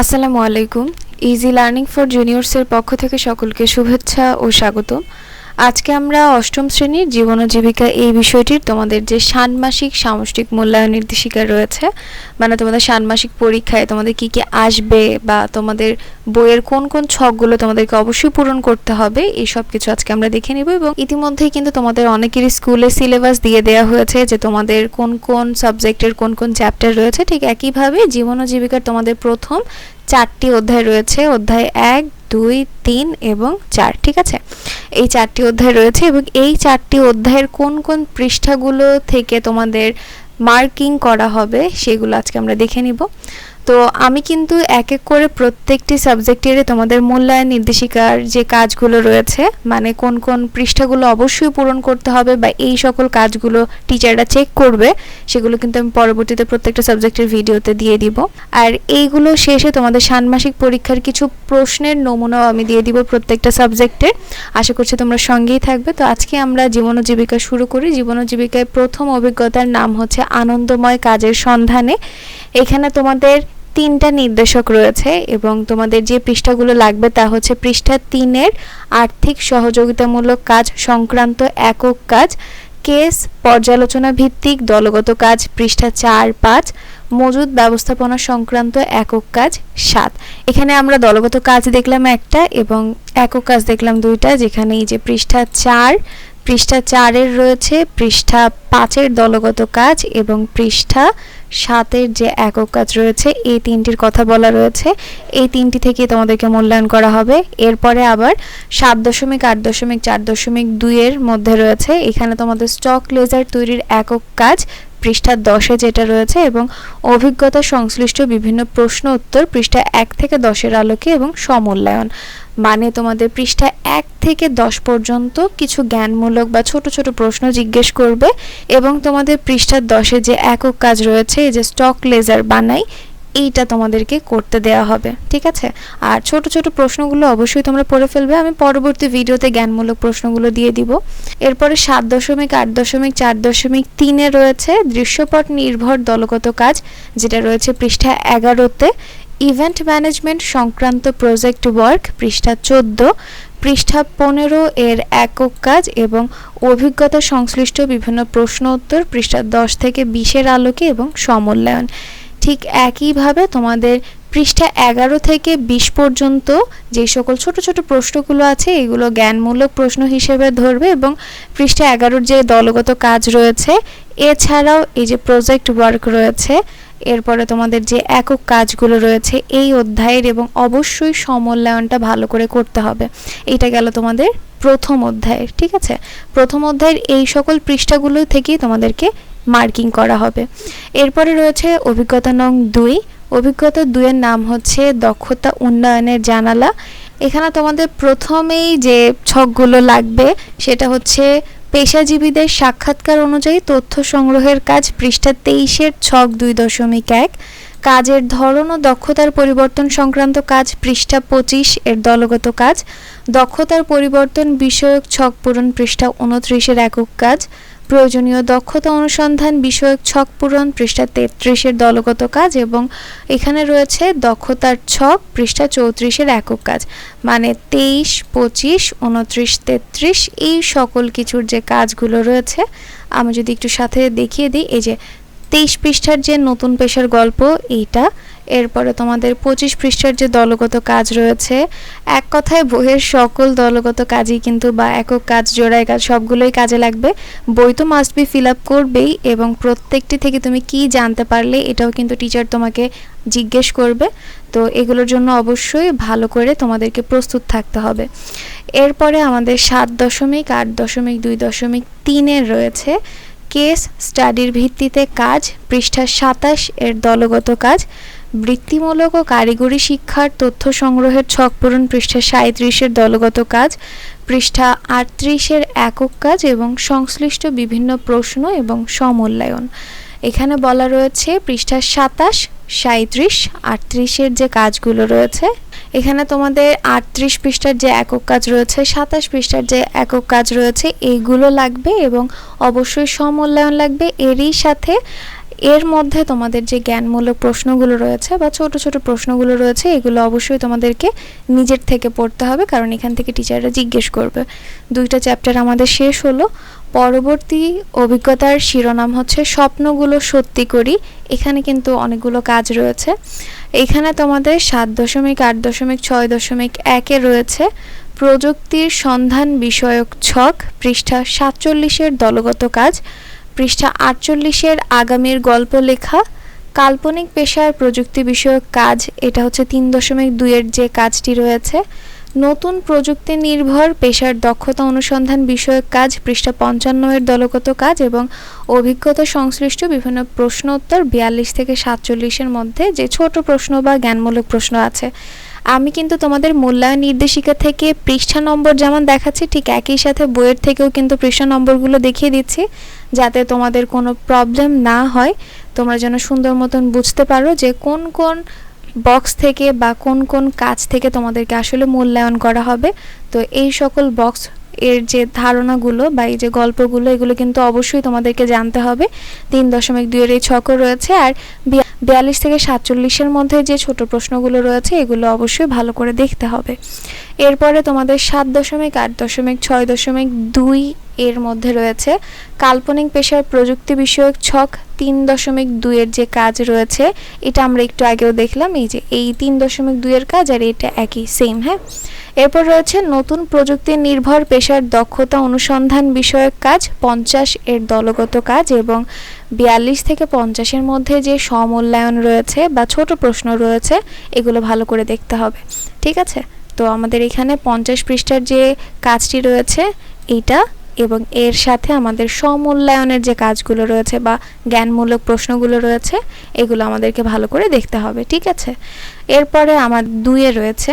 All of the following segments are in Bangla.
আসসালামু আলাইকুম। ইজি লার্নিং ফর জুনিয়র্সের পক্ষ থেকে সকলকে শুভেচ্ছা ও স্বাগতম। আজকে আমরা অষ্টম শ্রেণির জীবন জীবিকা এই বিষয়টির তোমাদের যে ষান্মাসিক সামষ্টিক মূল্যায়ন নির্দেশিকা রয়েছে মানে তোমাদের ষান্মাসিক পরীক্ষায় তোমাদের কি কি আসবে বা তোমাদের বইয়ের কোন কোন ছকগুলো তোমাদেরকে অবশ্যই পূরণ করতে হবে, এই সব কিছু আজকে আমরা দেখে নিব এবং ইতিমধ্যেই কিন্তু তোমাদের অনেকেরই স্কুলে সিলেবাস দিয়ে দেওয়া হয়েছে যে তোমাদের কোন কোন সাবজেক্টের কোন কোন চ্যাপ্টার রয়েছে, ঠিক একইভাবে জীবন ও জীবিকার তোমাদের প্রথম চারটি অধ্যায় রয়েছে, অধ্যায় এক, দুই, তিন এবং চার, ঠিক আছে? এই চারটি অধ্যায় রয়েছে এবং এই চারটি অধ্যায়ের কোন কোন পৃষ্ঠাগুলো থেকে তোমাদের মার্কিং করা হবে সেগুলো আজকে আমরা দেখে নিব। তো আমি কিন্তু এক এক করে প্রত্যেকটি সাবজেক্টের তোমাদের মূল্যায়ন নির্দেশিকার যে কাজগুলো রয়েছে মানে কোন কোন পৃষ্ঠাগুলো অবশ্যই পূরণ করতে হবে বা এই সকল কাজগুলো টিচাররা চেক করবে, সেগুলো কিন্তু আমি পরবর্তীতে প্রত্যেকটা সাবজেক্টের ভিডিওতে দিয়ে দিব। আর এইগুলো শেষে তোমাদের ষান্মাসিক পরীক্ষার কিছু প্রশ্নের নমুনাও আমি দিয়ে দিব প্রত্যেকটা সাবজেক্টের আশা করছি তোমরা সঙ্গেই থাকবে। তো আজকে আমরা জীবন জীবিকা শুরু করি। জীবন ও জীবিকায় প্রথম অভিজ্ঞতার নাম হচ্ছে আনন্দময় কাজের সন্ধানে। এখানে তোমাদের তিনটা নির্দেশক রয়েছে এবং তোমাদের যে পৃষ্ঠাগুলো লাগবে তা হচ্ছে পৃষ্ঠা তিনের আর্থিক সহযোগিতামূলক কাজ, সংক্রান্ত একক কাজ, কেস, পর্যালোচনা ভিত্তিক, দলগত কাজ, পৃষ্ঠা চার, পাঁচ, মজুদ ব্যবস্থাপনা সংক্রান্ত একক কাজ, সাত। এখানে আমরা দলগত কাজ দেখলাম একটা এবং একক কাজ দেখলাম দুইটা, যেখানে এই যে পৃষ্ঠা চার, পৃষ্ঠা চারের রয়েছে পৃষ্ঠা পাঁচের দলগত কাজ এবং পৃষ্ঠা সাতের যে একক কাজ রয়েছে, এই তিনটির কথা বলা রয়েছে। এই তিনটি থেকে তোমাদেরকে মূল্যায়ন করা হবে। এরপরে আবার সাত দশমিক, আট দশমিক, চার দশমিক দুইয়ের মধ্যে রয়েছে। এখানে তোমাদের স্টক লেজার তৈরির একক কাজ পৃষ্ঠা দশে যেটা রয়েছে এবং অভিজ্ঞতা সংশ্লিষ্ট বিভিন্ন প্রশ্ন উত্তর পৃষ্ঠা এক থেকে দশের আলোকে এবং সমূল্যায়ন মানে তোমাদের পৃষ্ঠা এক থেকে দশ পর্যন্ত কিছু জ্ঞানমূলক বা ছোট ছোট প্রশ্ন জিজ্ঞেস করবে এবং তোমাদের পৃষ্ঠা দশে যে একক কাজ রয়েছে, এই যে স্টক লেজার বানাই এইটা তোমাদেরকে করতে দেওয়া হবে, ঠিক আছে? আর ছোট ছোট প্রশ্নগুলো অবশ্যই তোমরা পড়ে ফেলবে, আমি পরবর্তী ভিডিওতে জ্ঞানমূলক প্রশ্নগুলো দিয়ে দিব। এরপরে সাত দশমিক, আট দশমিক, চার দশমিক তিনে রয়েছে দৃশ্যপট নির্ভর দলগত কাজ, যেটা রয়েছে পৃষ্ঠা এগারোতে। ইভেন্ট ম্যানেজমেন্ট সংক্রান্ত প্রজেক্ট ওয়ার্ক, পৃষ্ঠা চোদ্দ। পৃষ্ঠা পনেরো এর একক কাজ এবং অভিজ্ঞতা সংশ্লিষ্ট বিভিন্ন প্রশ্ন উত্তর, পৃষ্ঠা দশ থেকে বিশের আলোকে এবং সমূল্যায়ন ঠিক একইভাবে তোমাদের পৃষ্ঠা এগারো থেকে বিশ পর্যন্ত যে সকল ছোট ছোট প্রশ্নগুলো আছে, এগুলো জ্ঞানমূলক প্রশ্ন হিসেবে ধরবে এবং পৃষ্ঠা এগারোর যে দলগত কাজ রয়েছে, এছাড়াও এই যে প্রজেক্ট ওয়ার্ক রয়েছে এরপরে তোমাদের যে একক কাজগুলো রয়েছে এই অধ্যায়ের এবং অবশ্যই সমল্যায়নটা ভালো করে করতে হবে। এটা গেল তোমাদের প্রথম অধ্যায়ের ঠিক আছে? প্রথম অধ্যায়ের এই সকল পৃষ্ঠাগুলো থেকেই তোমাদেরকে মার্কিং করা হবে। এরপরে রয়েছে অভিজ্ঞতা নং দুই। অভিজ্ঞতা দুইয়ের নাম হচ্ছে দক্ষতা উন্নয়নের জানালা। এখানে তোমাদের প্রথমেই যে ছকগুলো লাগবে সেটা হচ্ছে পেশাজীবীদের সাক্ষাৎকার অনুযায়ী তথ্য সংগ্রহের কাজ পৃষ্ঠা তেইশের ছক দুই দশমিক এক। কাজের ধরন ও দক্ষতার পরিবর্তন সংক্রান্ত কাজ পৃষ্ঠা পঁচিশ এর দলগত কাজ। দক্ষতার পরিবর্তন বিষয়ক ছক পূরণ পৃষ্ঠা উনত্রিশের একক কাজ। প্রয়োজনীয় দক্ষতা অনুসন্ধান বিষয়ক ছক পূরণ পৃষ্ঠা তেত্রিশের দলগত কাজ এবং এখানে রয়েছে দক্ষতার ছক পৃষ্ঠা চৌত্রিশের একক কাজ। মানে তেইশ, পঁচিশ, উনত্রিশ, তেত্রিশ, এই সকল কিছুর যে কাজগুলো রয়েছে, আমি যদি একটু সাথে দেখিয়ে দিই, এই যে তেইশ পৃষ্ঠার যে নতুন পেশার গল্প, এইটা। এরপরে তোমাদের পঁচিশ পৃষ্ঠার যে দলগত কাজ রয়েছে, এক কথায় বইয়ের সকল দলগত কাজই কিন্তু বা একক কাজ, জোড়ায় কাজ, সবগুলোই কাজে লাগবে। বই তো মাস্ট বি ফিল আপ করবেই এবং প্রত্যেকটি থেকে তুমি কি জানতে পারলে, এটাও কিন্তু টিচার তোমাকে জিজ্ঞেস করবে। তো এগুলোর জন্য অবশ্যই ভালো করে তোমাদেরকে প্রস্তুত থাকতে হবে। এরপরে আমাদের সাত দশমিক, আট দশমিক, দুই দশমিক, তিনের রয়েছে। কেস স্টাডির ভিত্তিতে কাজ, পৃষ্ঠা সাতাশ এর দলগত কাজ, বৃত্তিমূলক ও কারিগরি শিক্ষার তথ্য সংগ্রহের ছক পূরণ, পৃষ্ঠা সাঁত্রিশের দলগত কাজ, পৃষ্ঠা আটত্রিশের একক কাজ এবং সংশ্লিষ্ট বিভিন্ন প্রশ্ন এবং সমূল্যায়ন। এখানে বলা রয়েছে, পৃষ্ঠা সাতাশ সাঁত্রিশ আটত্রিশের যে কাজগুলো রয়েছে এখানে তোমাদের আটত্রিশ পৃষ্ঠার যে একক কাজ রয়েছে, সাতাশ পৃষ্ঠার যে একক কাজ রয়েছে, এইগুলো লাগবে এবং অবশ্যই সমূল্যায়ন লাগবে। এরই সাথে এর মধ্যে তোমাদের যে জ্ঞানমূলক প্রশ্নগুলো রয়েছে বা ছোট ছোট প্রশ্নগুলো রয়েছে, এগুলো অবশ্যই তোমাদেরকে নিজের থেকে পড়তে হবে, কারণ এখান থেকে টিচাররা জিজ্ঞেস করবে। দুইটা চ্যাপ্টার আমাদের শেষ হলো। পরবর্তী অভিজ্ঞতার শিরোনাম হচ্ছে স্বপ্নগুলো সত্যি করি। এখানে কিন্তু অনেকগুলো কাজ রয়েছে। এখানে তোমাদের সাত দশমিক, আট দশমিক, ছয় দশমিক একে রয়েছে। প্রযুক্তির সন্ধান বিষয়ক ছক, পৃষ্ঠা সাতচল্লিশের দলগত কাজ, পৃষ্ঠা আটচল্লিশের আগামীর গল্প লেখা, কাল্পনিক পেশার প্রযুক্তি বিষয়ক কাজ, এটা হচ্ছে তিন দশমিক দুইয়ের যে কাজটি রয়েছে। নতুন প্রযুক্তি নির্ভর পেশার দক্ষতা অনুসন্ধান বিষয়ক কাজ পৃষ্ঠা পঞ্চান্ন এর দলগত কাজ এবং অভিজ্ঞতা সংশ্লিষ্ট বিভিন্ন প্রশ্ন উত্তর বিয়াল্লিশ থেকে সাতচল্লিশের মধ্যে যে ছোট প্রশ্ন বা জ্ঞানমূলক প্রশ্ন আছে। আমি কিন্তু তোমাদের মূল্যায়ন নির্দেশিকা থেকে পৃষ্ঠা নম্বর যেমন দেখাচ্ছি, ঠিক একই সাথে বইয়ের থেকেও কিন্তু পৃষ্ঠা নম্বরগুলো দেখিয়ে দিচ্ছি যাতে তোমাদের কোনো প্রবলেম না হয়। তোমরা যেন সুন্দর মতন বুঝতে পারো যে কোন কোন বক্স থেকে বা কোন কোন কাজ থেকে তোমাদেরকে আসলে মূল্যায়ন করা হবে। তো এই সকল বক্স এর যে ধারণাগুলো বা এই যে গল্পগুলো, এগুলো কিন্তু অবশ্যই তোমাদেরকে জানতে হবে। তিন দশমিক দুইয়ের এই ছকও রয়েছে আর বিয়াল্লিশ থেকে সাতচল্লিশের মধ্যে যে ছোট প্রশ্নগুলো রয়েছে, এগুলো অবশ্যই ভালো করে দেখতে হবে। এরপরে তোমাদের সাত দশমিক আট দশমিক ছয় দশমিক দুই এর মধ্যে রয়েছে কাল্পনিক পেশার প্রযুক্তি বিষয়ক ছক তিন দশমিক দুইয়ের যে কাজ রয়েছে, এটা আমরা একটু আগেও দেখলাম, এই যে এই তিন দশমিক দুইয়ের কাজ আর এটা একই সেম হ্যাঁ? এরপর রয়েছে নতুন প্রযুক্তি নির্ভর পেশার দক্ষতা অনুসন্ধান বিষয়ক কাজ, পঞ্চাশ এর দলগত কাজ এবং বিয়াল্লিশ থেকে পঞ্চাশের মধ্যে যে সমূল্যায়ন রয়েছে বা ছোট প্রশ্ন রয়েছে, এগুলো ভালো করে দেখতে হবে, ঠিক আছে? তো আমাদের এখানে পঞ্চাশ পৃষ্ঠার যে কাজটি রয়েছে এইটা এবং এর সাথে আমাদের সমূল্যায়নের যে কাজগুলো রয়েছে বা জ্ঞানমূলক প্রশ্নগুলো রয়েছে, এগুলো আমাদেরকে ভালো করে দেখতে হবে, ঠিক আছে? এরপরে আমার দুয়ে রয়েছে।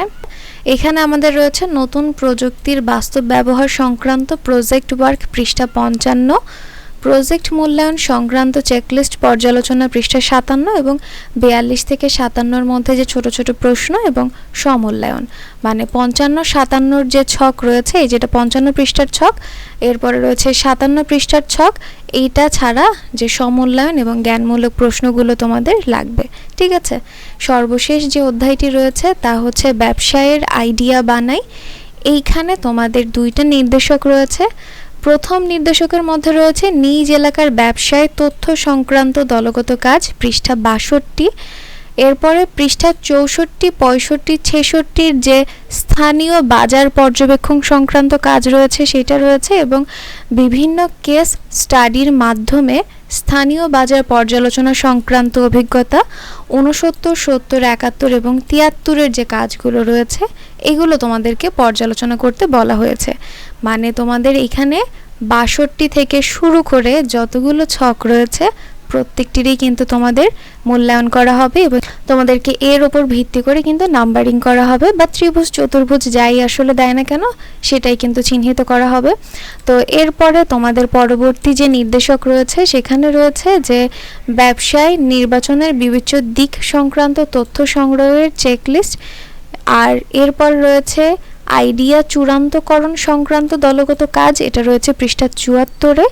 এখানে আমাদের রয়েছে নতুন প্রযুক্তির বাস্তব ব্যবহার সংক্রান্ত প্রজেক্ট ওয়ার্ক পৃষ্ঠা পঞ্চান্ন। প্রজেক্ট মূল্যায়ন সংক্রান্ত চেকলিস্ট পর্যালোচনা পৃষ্ঠা সাতান্ন এবং বিয়াল্লিশ থেকে সাতান্নর মধ্যে যে ছোট ছোট প্রশ্ন এবং সমূল্যায়ন। মানে পঞ্চান্ন, সাতান্নর যে ছক রয়েছে, এই যেটা পঞ্চান্ন পৃষ্ঠার ছক, এরপরে রয়েছে সাতান্ন পৃষ্ঠার ছক, এইটা ছাড়া যে সমূল্যায়ন এবং জ্ঞানমূলক প্রশ্নগুলো তোমাদের লাগবে। ঠিক আছে? সর্বশেষ যে অধ্যায়টি রয়েছে, তা হচ্ছে ব্যবসায়ের আইডিয়া বানাই। এইখানে তোমাদের দুইটা নির্দেশক রয়েছে। প্রথম নির্দেশকের মধ্যে রয়েছে, নিজ এলাকার ব্যবসায় তথ্য সংক্রান্ত দলগত কাজ, পৃষ্ঠা বাষট্টি। এরপরে পৃষ্ঠা চৌষট্টি, পঁয়ষট্টি, ছেষট্টির যে স্থানীয় বাজার পর্যবেক্ষণ সংক্রান্ত কাজ রয়েছে, সেটা রয়েছে এবং বিভিন্ন কেস স্টাডির মাধ্যমে স্থানীয় বাজার পর্যালোচনা সংক্রান্ত অভিজ্ঞতা, ঊনসত্তর, সত্তর, একাত্তর এবং তিয়াত্তরের যে কাজগুলো রয়েছে, এগুলো তোমাদেরকে পর্যালোচনা করতে বলা হয়েছে। মানে তোমাদের এখানে বাষট্টি থেকে শুরু করে যতগুলো ছক রয়েছে প্রত্যেকটিরই কিন্তু তোমাদের মূল্যায়ন করা হবে এবং তোমাদেরকে এর ওপর ভিত্তি করে কিন্তু নাম্বারিং করা হবে বা ত্রিভুজ, চতুর্ভুজ যাই আসলে দেয় না কেন, সেটাই কিন্তু চিহ্নিত করা হবে। তো এরপরে তোমাদের পরবর্তী যে নির্দেশক রয়েছে, সেখানে রয়েছে যে ব্যবসায় নির্বাচনের বিবেচ্য দিক সংক্রান্ত তথ্য সংগ্রহের চেকলিস্ট আর এরপর রয়েছে আইডিয়া চূড়ান্তকরণ সংক্রান্ত দলগত কাজ, এটা রয়েছে পৃষ্ঠা চুয়াত্তরে।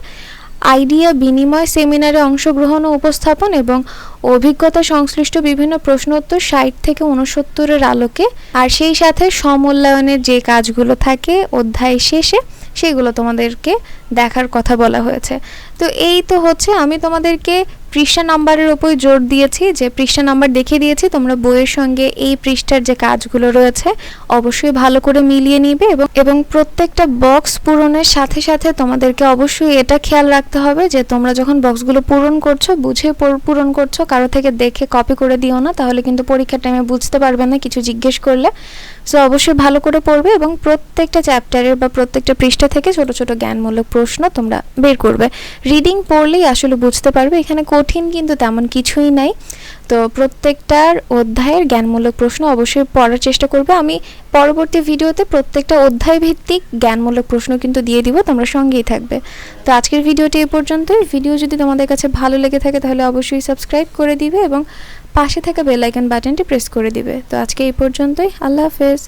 আইডিয়া বিনিময় সেমিনারে অংশগ্রহণ ও উপস্থাপন এবং অভিজ্ঞতা সংশ্লিষ্ট বিভিন্ন প্রশ্নোত্তর ষাট থেকে উনসত্তরের আলোকে। আর সেই সাথে সমূল্যায়নের যে কাজগুলো থাকে অধ্যায় শেষে, সেগুলো তোমাদেরকে দেখার কথা বলা হয়েছে। তো এই তো হচ্ছে, আমি তোমাদেরকে পৃষ্ঠা নাম্বারের ওপর জোর দিয়েছি, যে পৃষ্ঠা নাম্বার দেখিয়ে দিয়েছি, তোমরা বইয়ের সঙ্গে এই পৃষ্ঠার যে কাজগুলো রয়েছে, অবশ্যই ভালো করে মিলিয়ে নিবে এবং এবং প্রত্যেকটা বক্স পূরণের সাথে সাথে তোমাদেরকে অবশ্যই এটা খেয়াল রাখতে হবে যে তোমরা যখন বক্সগুলো পূরণ করছ, বুঝে পূরণ করছ, কারও থেকে দেখে কপি করে দিও না, তাহলে কিন্তু পরীক্ষার টাইমে বুঝতে পারবে না কিছু জিজ্ঞেস করলে। সো অবশ্যই ভালো করে পড়বে এবং প্রত্যেকটা চ্যাপ্টারের বা প্রত্যেকটা পৃষ্ঠা থেকে ছোট ছোট জ্ঞানমূলক প্রশ্ন তোমরা বের করবে। রিডিং পড়লেই আসলে বুঝতে পারবে, এখানে কঠিন, কিন্তু তেমন কিছুই নাই। তো প্রত্যেকটার অধ্যায়ের জ্ঞানমূলক প্রশ্ন অবশ্যই পড়ার চেষ্টা করবে। আমি পরবর্তী ভিডিওতে প্রত্যেকটা অধ্যায় ভিত্তিক জ্ঞানমূলক প্রশ্ন কিন্তু দিয়ে দিব, তোমরা সঙ্গেই থাকবে। তো আজকের ভিডিওটি এই পর্যন্তই। ভিডিও যদি তোমাদের কাছে ভালো লেগে থাকে, তাহলে অবশ্যই সাবস্ক্রাইব করে দিবে এবং পাশে থাকা বেল আইকন বাটনটি প্রেস করে দিবে। তো আজকে এই পর্যন্তই। আল্লাহ হাফেজ।